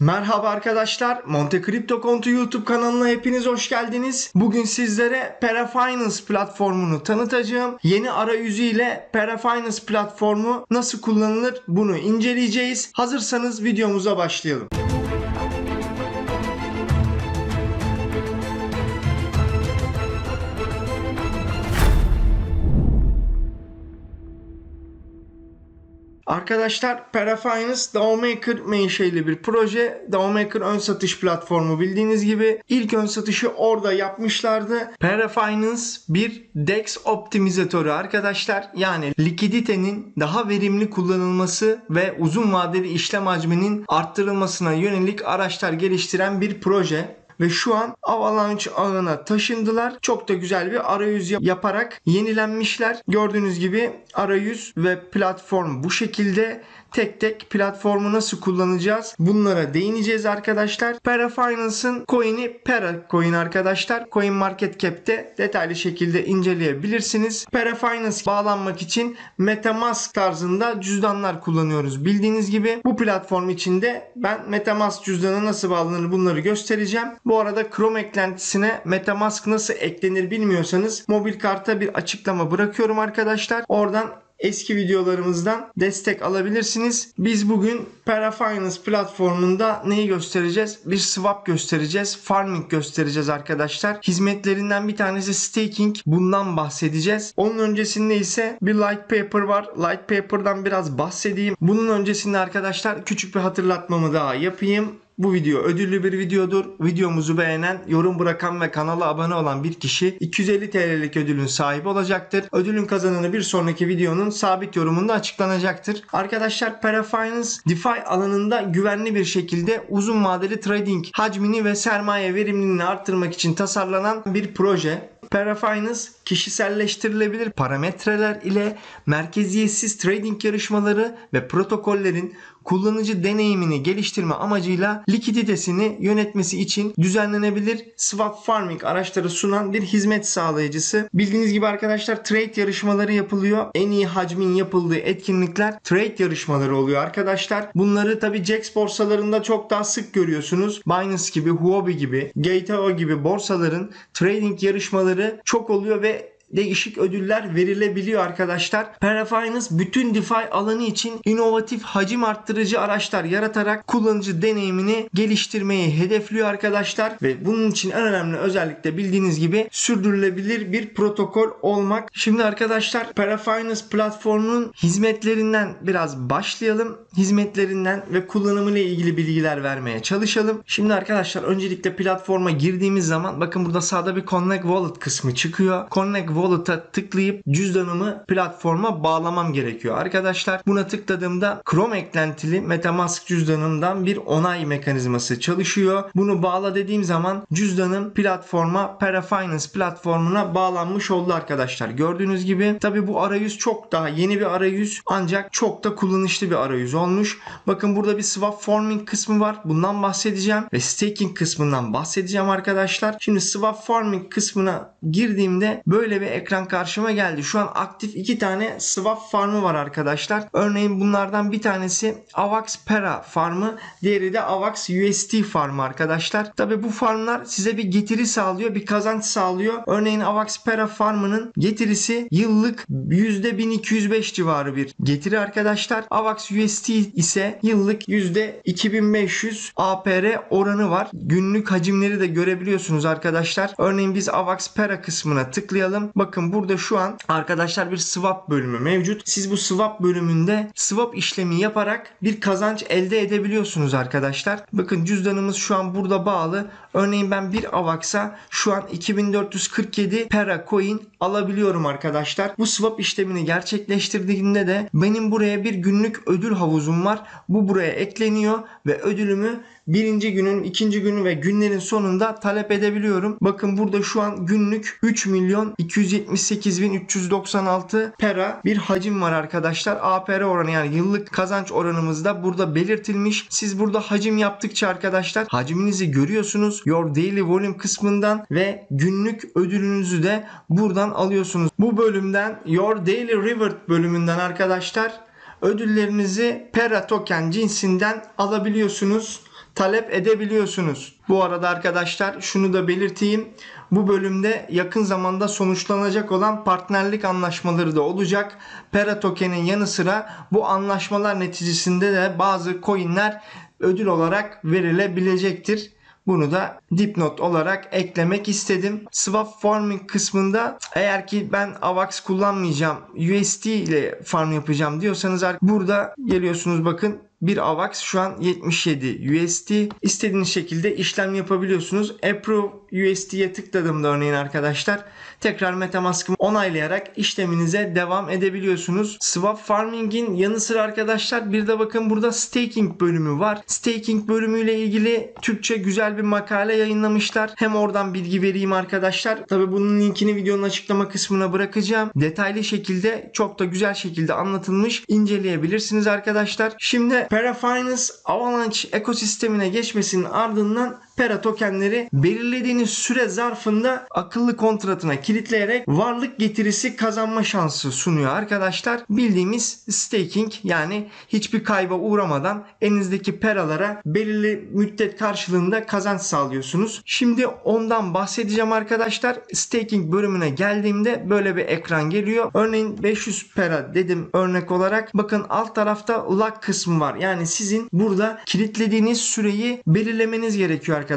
Merhaba arkadaşlar, Monte Crypto Kontu YouTube kanalına hepiniz hoş geldiniz. Bugün sizlere Parafinance platformunu tanıtacağım. Yeni arayüzü ile Parafinance platformu nasıl kullanılır bunu inceleyeceğiz. Hazırsanız videomuza başlayalım. Arkadaşlar Parafinance DAOmaker menşeli bir proje. DAOmaker ön satış platformu bildiğiniz gibi. ilk ön satışı orada yapmışlardı. Parafinance bir DEX optimizatörü arkadaşlar. Yani likiditenin daha verimli kullanılması ve uzun vadeli işlem hacminin arttırılmasına yönelik araçlar geliştiren bir proje ve şu an Avalanche ağına taşındılar. Çok da güzel bir arayüz yap- yaparak yenilenmişler. Gördüğünüz gibi arayüz ve platform bu şekilde tek tek platformu nasıl kullanacağız bunlara değineceğiz arkadaşlar. Parafinance'ın coin'i Para coin arkadaşlar. Coin Market Cap'te detaylı şekilde inceleyebilirsiniz. Parafinance bağlanmak için Metamask tarzında cüzdanlar kullanıyoruz. Bildiğiniz gibi bu platform içinde ben Metamask cüzdanı nasıl bağlanır bunları göstereceğim. Bu arada Chrome eklentisine Metamask nasıl eklenir bilmiyorsanız mobil karta bir açıklama bırakıyorum arkadaşlar. Oradan eski videolarımızdan destek alabilirsiniz. Biz bugün Parafinance platformunda neyi göstereceğiz? Bir swap göstereceğiz. Farming göstereceğiz arkadaşlar. Hizmetlerinden bir tanesi staking. Bundan bahsedeceğiz. Onun öncesinde ise bir light paper var. Light paper'dan biraz bahsedeyim. Bunun öncesinde arkadaşlar küçük bir hatırlatmamı daha yapayım. Bu video ödüllü bir videodur. Videomuzu beğenen, yorum bırakan ve kanala abone olan bir kişi 250 TL'lik ödülün sahibi olacaktır. Ödülün kazananı bir sonraki videonun sabit yorumunda açıklanacaktır. Arkadaşlar Parafinance DeFi alanında güvenli bir şekilde uzun vadeli trading hacmini ve sermaye verimliliğini arttırmak için tasarlanan bir proje. Parafinance kişiselleştirilebilir parametreler ile merkeziyetsiz trading yarışmaları ve protokollerin kullanıcı deneyimini geliştirme amacıyla likiditesini yönetmesi için düzenlenebilir swap farming araçları sunan bir hizmet sağlayıcısı. Bildiğiniz gibi arkadaşlar trade yarışmaları yapılıyor. En iyi hacmin yapıldığı etkinlikler trade yarışmaları oluyor arkadaşlar. Bunları tabi Jax borsalarında çok daha sık görüyorsunuz. Binance gibi, Huobi gibi, Gateo gibi borsaların trading yarışmaları çok oluyor ve değişik ödüller verilebiliyor arkadaşlar. Parafinance bütün DeFi alanı için inovatif hacim arttırıcı araçlar yaratarak kullanıcı deneyimini geliştirmeyi hedefliyor arkadaşlar ve bunun için en önemli özellik de bildiğiniz gibi sürdürülebilir bir protokol olmak. Şimdi arkadaşlar Parafinance platformunun hizmetlerinden biraz başlayalım. Hizmetlerinden ve kullanımıyla ilgili bilgiler vermeye çalışalım. Şimdi arkadaşlar öncelikle platforma girdiğimiz zaman bakın burada sağda bir Connect Wallet kısmı çıkıyor. Connect Wallet'a tıklayıp cüzdanımı platforma bağlamam gerekiyor. Arkadaşlar buna tıkladığımda Chrome eklentili Metamask cüzdanımdan bir onay mekanizması çalışıyor. Bunu bağla dediğim zaman cüzdanım platforma Parafinance platformuna bağlanmış oldu arkadaşlar. Gördüğünüz gibi tabi bu arayüz çok daha yeni bir arayüz ancak çok da kullanışlı bir arayüz olmuş. Bakın burada bir swap forming kısmı var. Bundan bahsedeceğim ve staking kısmından bahsedeceğim arkadaşlar. Şimdi swap forming kısmına girdiğimde böyle bir ekran karşıma geldi. Şu an aktif iki tane swap farmı var arkadaşlar. Örneğin bunlardan bir tanesi Avax Pera farmı, diğeri de Avax UST farmı arkadaşlar. Tabi bu farmlar size bir getiri sağlıyor, bir kazanç sağlıyor. Örneğin Avax Pera farmının getirisi yıllık %1205 civarı bir getiri arkadaşlar. Avax UST ise yıllık %2500 APR oranı var. Günlük hacimleri de görebiliyorsunuz arkadaşlar. Örneğin biz Avax Pera kısmına tıklayalım. Bakın burada şu an arkadaşlar bir swap bölümü mevcut. Siz bu swap bölümünde swap işlemi yaparak bir kazanç elde edebiliyorsunuz arkadaşlar. Bakın cüzdanımız şu an burada bağlı. Örneğin ben bir Avax'a şu an 2447 Pera coin alabiliyorum arkadaşlar. Bu swap işlemini gerçekleştirdiğinde de benim buraya bir günlük ödül havuzum var. Bu buraya ekleniyor ve ödülümü birinci günün, ikinci günü ve günlerin sonunda talep edebiliyorum. Bakın burada şu an günlük 3 milyon 278 bin 396 pera bir hacim var arkadaşlar. APR oranı yani yıllık kazanç oranımız da burada belirtilmiş. Siz burada hacim yaptıkça arkadaşlar hacminizi görüyorsunuz. Your Daily Volume kısmından ve günlük ödülünüzü de buradan alıyorsunuz. Bu bölümden Your Daily Reward bölümünden arkadaşlar ödüllerinizi Pera token cinsinden alabiliyorsunuz. Talep edebiliyorsunuz. Bu arada arkadaşlar şunu da belirteyim. Bu bölümde yakın zamanda sonuçlanacak olan partnerlik anlaşmaları da olacak. Pera token'in yanı sıra bu anlaşmalar neticesinde de bazı coinler ödül olarak verilebilecektir. Bunu da dipnot olarak eklemek istedim. Swap farming kısmında eğer ki ben AVAX kullanmayacağım USD ile farm yapacağım diyorsanız burada geliyorsunuz bakın bir AVAX şu an 77 USD. İstediğiniz şekilde işlem yapabiliyorsunuz. Approve USD'ye tıkladığımda örneğin arkadaşlar tekrar Metamask'ımı onaylayarak işleminize devam edebiliyorsunuz. Swap Farming'in yanı sıra arkadaşlar bir de bakın burada staking bölümü var. Staking bölümüyle ilgili Türkçe güzel bir makale yayınlamışlar. Hem oradan bilgi vereyim arkadaşlar. Tabi bunun linkini videonun açıklama kısmına bırakacağım. Detaylı şekilde çok da güzel şekilde anlatılmış. inceleyebilirsiniz arkadaşlar. Şimdi Parafinance Avalanche ekosistemine geçmesinin ardından Pera tokenleri belirlediğiniz süre zarfında akıllı kontratına kilitleyerek varlık getirisi kazanma şansı sunuyor arkadaşlar. Bildiğimiz staking yani hiçbir kayba uğramadan elinizdeki peralara belirli müddet karşılığında kazanç sağlıyorsunuz. Şimdi ondan bahsedeceğim arkadaşlar. Staking bölümüne geldiğimde böyle bir ekran geliyor. Örneğin 500 pera dedim örnek olarak. Bakın alt tarafta lock kısmı var. Yani sizin burada kilitlediğiniz süreyi belirlemeniz gerekiyor arkadaşlar.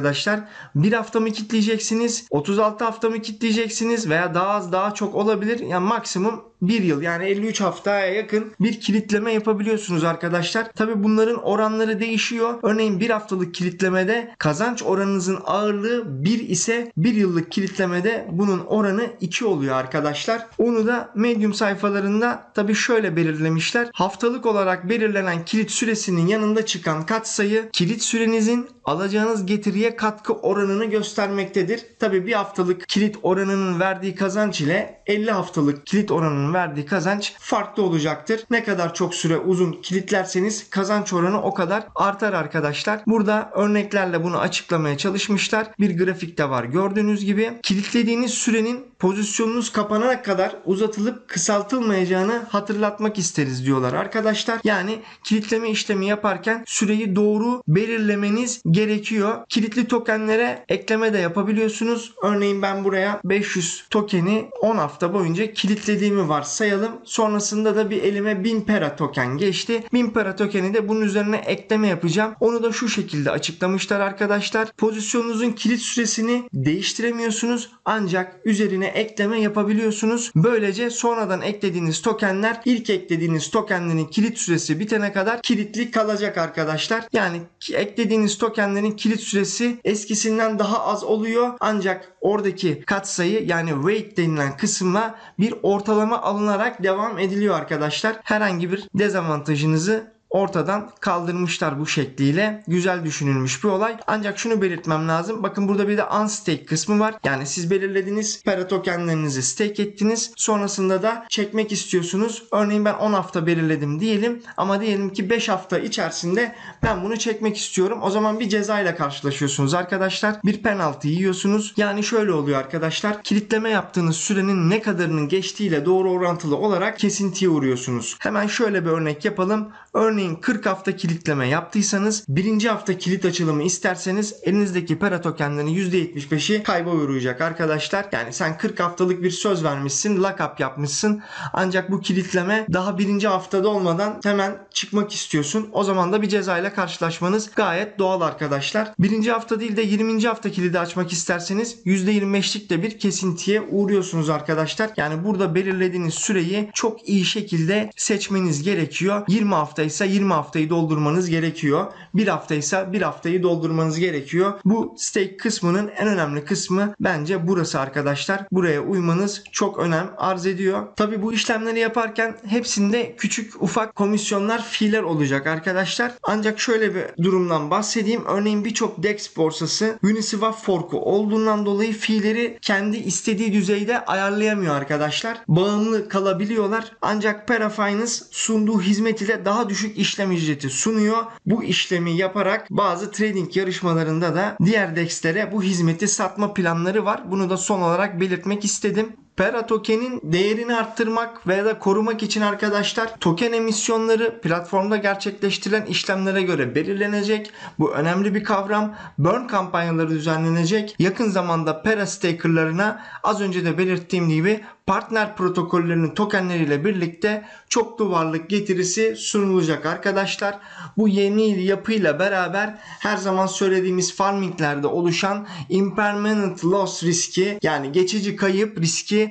Bir hafta mı kitleyeceksiniz? 36 hafta mı kitleyeceksiniz? Veya daha az daha çok olabilir. Yani maksimum bir yıl yani 53 haftaya yakın bir kilitleme yapabiliyorsunuz arkadaşlar. Tabi bunların oranları değişiyor. Örneğin bir haftalık kilitlemede kazanç oranınızın ağırlığı 1 ise bir yıllık kilitlemede bunun oranı 2 oluyor arkadaşlar. Onu da Medium sayfalarında tabi şöyle belirlemişler. Haftalık olarak belirlenen kilit süresinin yanında çıkan katsayı kilit sürenizin alacağınız getiriye katkı oranını göstermektedir. Tabi bir haftalık kilit oranının verdiği kazanç ile 50 haftalık kilit oranının verdiği kazanç farklı olacaktır. Ne kadar çok süre uzun kilitlerseniz kazanç oranı o kadar artar arkadaşlar. Burada örneklerle bunu açıklamaya çalışmışlar. Bir grafik de var gördüğünüz gibi. Kilitlediğiniz sürenin pozisyonunuz kapanana kadar uzatılıp kısaltılmayacağını hatırlatmak isteriz diyorlar arkadaşlar. Yani kilitleme işlemi yaparken süreyi doğru belirlemeniz gerekiyor. Kilitli tokenlere ekleme de yapabiliyorsunuz. Örneğin ben buraya 500 tokeni 10 hafta boyunca kilitlediğimi varsayalım. Sonrasında da bir elime 1000 pera token geçti. 1000 pera tokeni de bunun üzerine ekleme yapacağım. Onu da şu şekilde açıklamışlar arkadaşlar. Pozisyonunuzun kilit süresini değiştiremiyorsunuz ancak üzerine ekleme yapabiliyorsunuz. Böylece sonradan eklediğiniz tokenler ilk eklediğiniz tokenlerin kilit süresi bitene kadar kilitli kalacak arkadaşlar. Yani eklediğiniz tokenlerin kilit süresi eskisinden daha az oluyor ancak oradaki katsayı yani weight denilen kısımla bir ortalama alınarak devam ediliyor arkadaşlar. Herhangi bir dezavantajınızı ortadan kaldırmışlar bu şekliyle. Güzel düşünülmüş bir olay. Ancak şunu belirtmem lazım. Bakın burada bir de unstake kısmı var. Yani siz belirlediniz para tokenlerinizi stake ettiniz. Sonrasında da çekmek istiyorsunuz. Örneğin ben 10 hafta belirledim diyelim. Ama diyelim ki 5 hafta içerisinde ben bunu çekmek istiyorum. O zaman bir ceza ile karşılaşıyorsunuz arkadaşlar. Bir penaltı yiyorsunuz. Yani şöyle oluyor arkadaşlar. Kilitleme yaptığınız sürenin ne kadarının geçtiğiyle doğru orantılı olarak kesintiye uğruyorsunuz. Hemen şöyle bir örnek yapalım. Örneğin Örneğin 40 hafta kilitleme yaptıysanız birinci hafta kilit açılımı isterseniz elinizdeki para tokenlerin %75'i kayba uğrayacak arkadaşlar. Yani sen 40 haftalık bir söz vermişsin, lock yapmışsın. Ancak bu kilitleme daha birinci haftada olmadan hemen çıkmak istiyorsun. O zaman da bir ceza ile karşılaşmanız gayet doğal arkadaşlar. Birinci hafta değil de 20. hafta kilidi açmak isterseniz %25'lik de bir kesintiye uğruyorsunuz arkadaşlar. Yani burada belirlediğiniz süreyi çok iyi şekilde seçmeniz gerekiyor. 20 hafta ise 20 haftayı doldurmanız gerekiyor. Bir haftaysa bir haftayı doldurmanız gerekiyor. Bu stake kısmının en önemli kısmı bence burası arkadaşlar. Buraya uymanız çok önem arz ediyor. Tabi bu işlemleri yaparken hepsinde küçük ufak komisyonlar fiiller olacak arkadaşlar. Ancak şöyle bir durumdan bahsedeyim. Örneğin birçok DEX borsası Uniswap forku olduğundan dolayı fiilleri kendi istediği düzeyde ayarlayamıyor arkadaşlar. Bağımlı kalabiliyorlar. Ancak Parafinance sunduğu hizmet ile daha düşük işlem ücreti sunuyor. Bu işlemi yaparak bazı trading yarışmalarında da diğer DEX'lere bu hizmeti satma planları var. Bunu da son olarak belirtmek istedim. Pera token'in değerini arttırmak veya da korumak için arkadaşlar token emisyonları platformda gerçekleştirilen işlemlere göre belirlenecek. Bu önemli bir kavram. Burn kampanyaları düzenlenecek. Yakın zamanda Pera stakerlarına az önce de belirttiğim gibi partner protokollerinin tokenleriyle birlikte çoklu varlık getirisi sunulacak arkadaşlar. Bu yeni yapıyla beraber her zaman söylediğimiz farminglerde oluşan impermanent loss riski yani geçici kayıp riski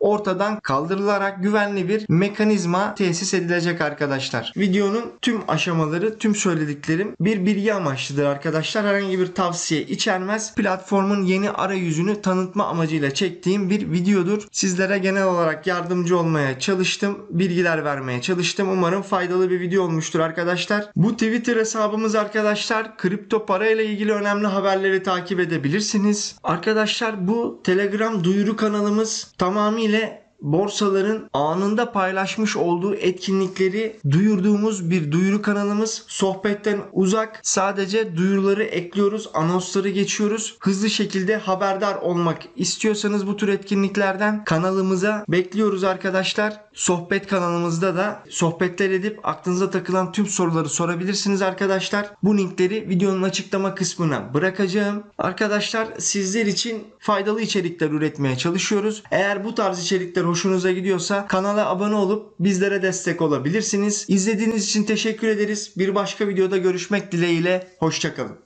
ortadan kaldırılarak güvenli bir mekanizma tesis edilecek arkadaşlar. Videonun tüm aşamaları, tüm söylediklerim bir bilgi amaçlıdır arkadaşlar. Herhangi bir tavsiye içermez. Platformun yeni arayüzünü tanıtma amacıyla çektiğim bir videodur. Sizlere genel olarak yardımcı olmaya çalıştım. Bilgiler vermeye çalıştım. Umarım faydalı bir video olmuştur arkadaşlar. Bu Twitter hesabımız arkadaşlar kripto para ile ilgili önemli haberleri takip edebilirsiniz. Arkadaşlar bu Telegram duyuru kanalımız tamamıyla borsaların anında paylaşmış olduğu etkinlikleri duyurduğumuz bir duyuru kanalımız. Sohbetten uzak sadece duyuruları ekliyoruz, anonsları geçiyoruz. Hızlı şekilde haberdar olmak istiyorsanız bu tür etkinliklerden kanalımıza bekliyoruz arkadaşlar. Sohbet kanalımızda da sohbetler edip aklınıza takılan tüm soruları sorabilirsiniz arkadaşlar. Bu linkleri videonun açıklama kısmına bırakacağım. Arkadaşlar sizler için faydalı içerikler üretmeye çalışıyoruz. Eğer bu tarz içerikler hoşunuza gidiyorsa kanala abone olup bizlere destek olabilirsiniz. İzlediğiniz için teşekkür ederiz. Bir başka videoda görüşmek dileğiyle. Hoşçakalın.